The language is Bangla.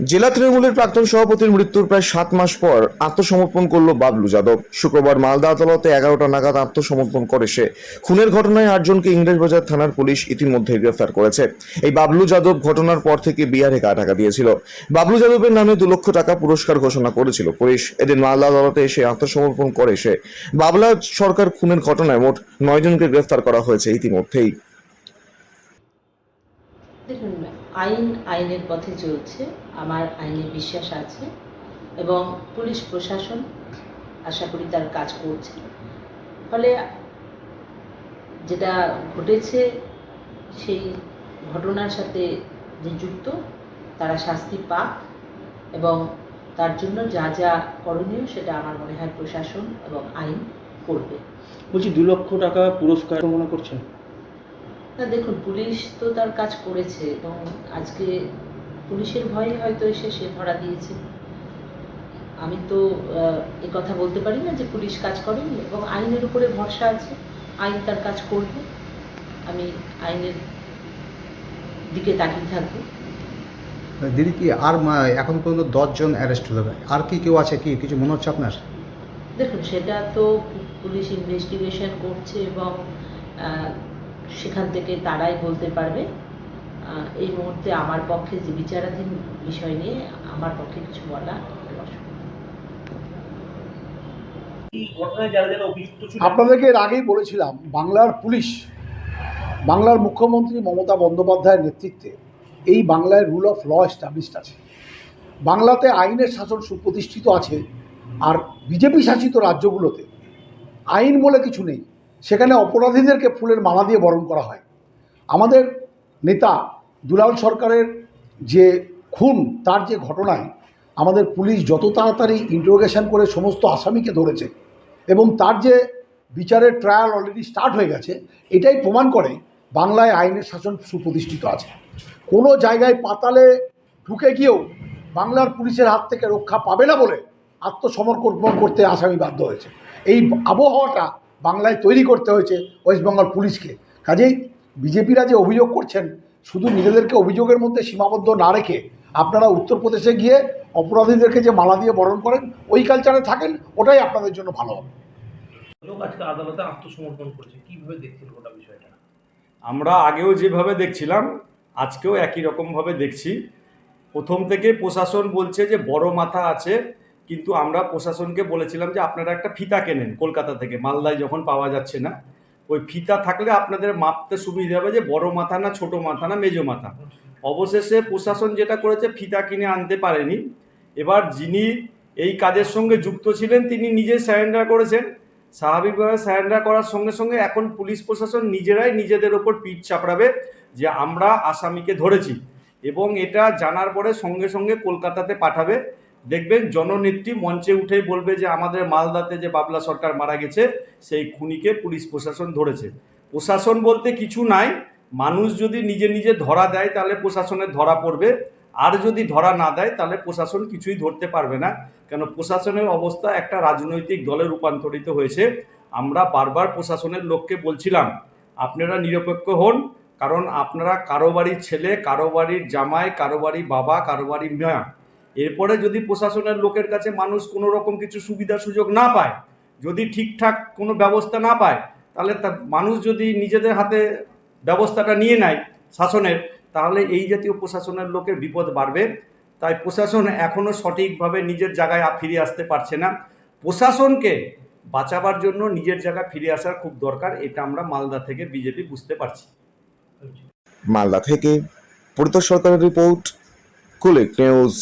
জেলা তৃণমূলের প্রাক্তন সভাপতির মৃত্যুর প্রায় সাত মাস পর আত্মসমর্পণ করল বাবলু যাদব। শুক্রবার মালদা আদালতে এগারোটা নাগাদ আত্মসমর্পণ করে সে। খুনের ঘটনায় আটজনকে ইংরেজবাজার থানার পুলিশ ইতিমধ্যে গ্রেফতার করেছে। এই বাবলু যাদব ঘটনার পর থেকে বিহারে গা ঢাকা দিয়েছিল। বাবলু যাদবের নামে দু লক্ষ টাকা পুরস্কার ঘোষণা করেছিল পুলিশ। এদিন মালদা আদালতে এসে আত্মসমর্পণ করে সে। বাবলা সরকার খুনের ঘটনায় মোট নয় জনকে গ্রেফতার করা হয়েছে ইতিমধ্যেই। দেখুন, আইন, আইনের পথে চলছে। আমার আইনে বিশ্বাস আছে এবং পুলিশ প্রশাসন আশা করি তার কাজ করছে। ফলে যেটা ঘটেছে সেই ঘটনার সাথে যে যুক্ত তারা শাস্তি পাক এবং তার জন্য যা যা করণীয় সেটা আমার মনে হয় প্রশাসন এবং আইন করবে। বলছি দু লক্ষ টাকা পুরস্কার মনে করছেন? না দেখুন পুলিশ তো তার কাজ করেছে এবং আজকে পুলিশের ভয়ে হয়তো এসে সে ধরা দিয়েছে। আমি তো এ কথা বলতে পারি না যে পুলিশ কাজ করেনি এবং আইনের উপরে ভরসা আছে আইন তার কাজ করবে। আমি আইনের দিকে তাকিয়ে থাকব। দিদি কি আর এখন পর্যন্ত দশজন অ্যারেস্ট হলো? আর কি কেউ আছে কি? কিছু মনে হচ্ছে আপনার? দেখুন সেটা তো পুলিশ ইনভেস্টিগেশন করছে এবং সেখান থেকে তারাই বলতে পারবে। এই মুহূর্তে আমার পক্ষে যে বিচারাধীন বিষয় নিয়ে আমার পক্ষে কিছু বলা আপনাদেরকে এর আগেই বলেছিলাম, বাংলার পুলিশ, বাংলার মুখ্যমন্ত্রী মমতা বন্দ্যোপাধ্যায়ের নেতৃত্বে এই বাংলায় রুল অফ ল এস্টাবলিশড আছে। বাংলাতে আইনের শাসন সুপ্রতিষ্ঠিত আছে আর বিজেপি শাসিত রাজ্যগুলোতে আইন বলে কিছু নেই। সেখানে অপরাধীদেরকে ফুলের মালা দিয়ে বরণ করা হয়। আমাদের নেতা দুলাল সরকারের যে খুন, তার যে ঘটনায় আমাদের পুলিশ যত তাড়াতাড়ি ইন্টারোগেশন করে সমস্ত আসামিকে ধরেছে এবং তার যে বিচারের ট্রায়াল অলরেডি স্টার্ট হয়ে গেছে, এটাই প্রমাণ করে বাংলায় আইনের শাসন সুপ্রতিষ্ঠিত আছে। কোনো জায়গায় পাতালে ঢুকে গিয়েও বাংলার পুলিশের হাত থেকে রক্ষা পাবে না বলে আত্মসমর্পণ করতে আসামি বাধ্য হয়েছে। এই আবহাওয়াটা বাংলায় তৈরি করতে হয়েছে ওয়েস্ট বেঙ্গল পুলিশকে। কাজেই বিজেপিরা যে অভিযোগ করছেন শুধু নিজেদেরকে অভিযোগের মধ্যে সীমাবদ্ধ না রেখে আপনারা উত্তরপ্রদেশে গিয়ে অপরাধীদেরকে যে মালা দিয়ে বরণ করেন ওই কালচারে থাকেন ওটাই আপনাদের জন্য ভালো হবে। আজকে আদালতে আত্মসমর্পণ করেছে কীভাবে দেখছেন গোটা বিষয়টা? আমরা আগেও যেভাবে দেখছিলাম আজকেও একই রকমভাবে দেখছি। প্রথম থেকে প্রশাসন বলছে যে বড় মাথা আছে কিন্তু আমরা প্রশাসনকে বলেছিলাম যে আপনারা একটা ফিতা কেনেন কলকাতা থেকে মালদায় যখন পাওয়া যাচ্ছে না। ওই ফিতা থাকলে আপনাদের মাপতে সুবিধা হবে যে বড় মাথা না ছোট মাথা না মেজো মাথা। অবশেষে প্রশাসন যেটা করেছে, ফিতা কিনে আনতে পারেনি। এবার যিনি এই কাজের সঙ্গে যুক্ত ছিলেন, তিনি নিজে স্যারেন্ডার করেছেন। স্বাভাবিকভাবে স্যারেন্ডার করার সঙ্গে সঙ্গে এখন পুলিশ প্রশাসন নিজেরাই নিজেদের ওপর পিঠ চাপড়াবে যে আমরা আসামিকে ধরেছি। এবং এটা জানার পরে সঙ্গে সঙ্গে কলকাতাতে পাঠাবে। দেখবেন জননেত্রী মঞ্চে উঠেই বলবে যে আমাদের মালদাতে যে বাবলা সরকার মারা গেছে, সেই খুনিকে পুলিশ প্রশাসন ধরেছে। প্রশাসন বলতে কিছু নাই, মানুষ যদি নিজে নিজে ধরা দেয় তাহলে প্রশাসনের ধরা পড়বে, আর যদি ধরা না দেয় তাহলে প্রশাসন কিছুই ধরতে পারবে না। কেন, প্রশাসনের অবস্থা একটা রাজনৈতিক দলে রূপান্তরিত হয়েছে। আমরা বারবার প্রশাসনের লোককে বলছিলাম, আপনারা নিরপেক্ষ হন, কারণ আপনারা কারও বাড়ির ছেলে কারও বাড়ির জামাই কারও বাবা কারও বাড়ির মা এরপরে যদি প্রশাসনের লোকের কাছে মানুষ কোনো রকম কিছু সুবিধা সুযোগ না পায়, যদি ঠিকঠাক কোনো ব্যবস্থা না পায়, তাহলে তা মানুষ যদি নিজেদের হাতে ব্যবস্থাটা নিয়ে নেয় শাসনের, তাহলে এই জাতীয় প্রশাসনের লোকের বিপদ বাড়বে। তাই প্রশাসন এখনও সঠিকভাবে নিজের জায়গায় ফিরে আসতে পারছে না। প্রশাসনকে বাঁচাবার জন্য নিজের জায়গায় ফিরে আসার খুব দরকার, এটা আমরা মালদা থেকে বিজেপি বুঝতে পারছি। মালদা থেকে পরিতোষ সরকারের রিপোর্ট, কুলিক নিউজ